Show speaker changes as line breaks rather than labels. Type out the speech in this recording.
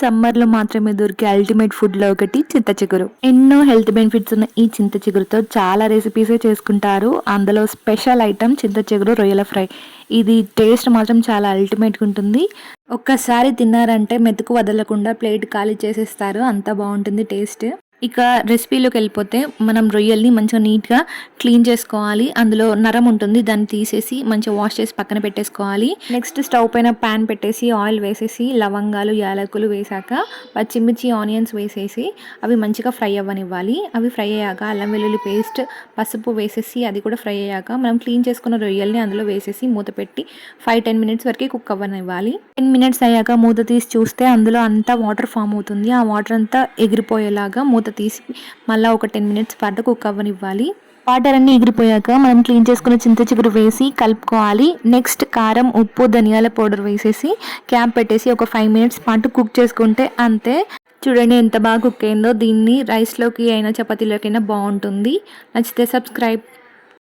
సమ్మర్లో మాత్రమే దొరికే అల్టిమేట్ ఫుడ్లో ఒకటి చింత చిగురు. ఎన్నో హెల్త్ బెనిఫిట్స్ ఉన్న ఈ చింత చిగురుతో చాలా రెసిపీస్ చేసుకుంటారు. అందులో స్పెషల్ ఐటమ్ చింత చిగురు రొయ్యల ఫ్రై. ఇది టేస్ట్ మాత్రం చాలా అల్టిమేట్గా ఉంటుంది. ఒక్కసారి తిన్నారంటే మెతుకు వదలకుండా ప్లేట్ ఖాళీ చేసేస్తారు. అంత బాగుంటుంది టేస్ట్. ఇక రెసిపీలోకి వెళ్ళిపోతే మనం రొయ్యల్ని మంచిగా నీట్గా క్లీన్ చేసుకోవాలి. అందులో నరం ఉంటుంది దాన్ని తీసేసి మంచిగా వాష్ చేసి పక్కన పెట్టేసుకోవాలి. నెక్స్ట్ స్టవ్ పైన ప్యాన్ పెట్టేసి ఆయిల్ వేసేసి లవంగాలు యాలకులు వేసాక పచ్చిమిర్చి ఆనియన్స్ వేసేసి అవి మంచిగా ఫ్రై అవ్వనివ్వాలి. అవి ఫ్రై అయ్యాక అల్లం వెల్లుల్లి పేస్ట్ పసుపు వేసేసి అది కూడా ఫ్రై అయ్యాక మనం క్లీన్ చేసుకున్న రొయ్యల్ని అందులో వేసేసి మూత పెట్టి ఫైవ్ టెన్ మినిట్స్ వరకు కుక్ అవ్వనివ్వాలి. టెన్ మినిట్స్ అయ్యాక మూత తీసి చూస్తే అందులో అంతా వాటర్ ఫామ్ అవుతుంది. ఆ వాటర్ అంతా ఎగిరిపోయేలాగా మూత తీసి మళ్ళీ ఒక టెన్ మినిట్స్ పాటు కుక్ అవ్వనివ్వాలి. వాటర్ అన్నీ ఎగిరిపోయాక మనం క్లీన్ చేసుకున్న చింత చిగురు వేసి కలుపుకోవాలి. నెక్స్ట్ కారం ఉప్పు ధనియాల పౌడర్ వేసేసి క్యాప్ పెట్టేసి ఒక ఫైవ్ మినిట్స్ పాటు కుక్ చేసుకుంటే అంతే. చూడండి ఎంత బాగా కుక్ అయిందో. దీన్ని రైస్లోకి అయినా చపాతీలోకి అయినా బాగుంటుంది. నచ్చితే సబ్స్క్రైబ్.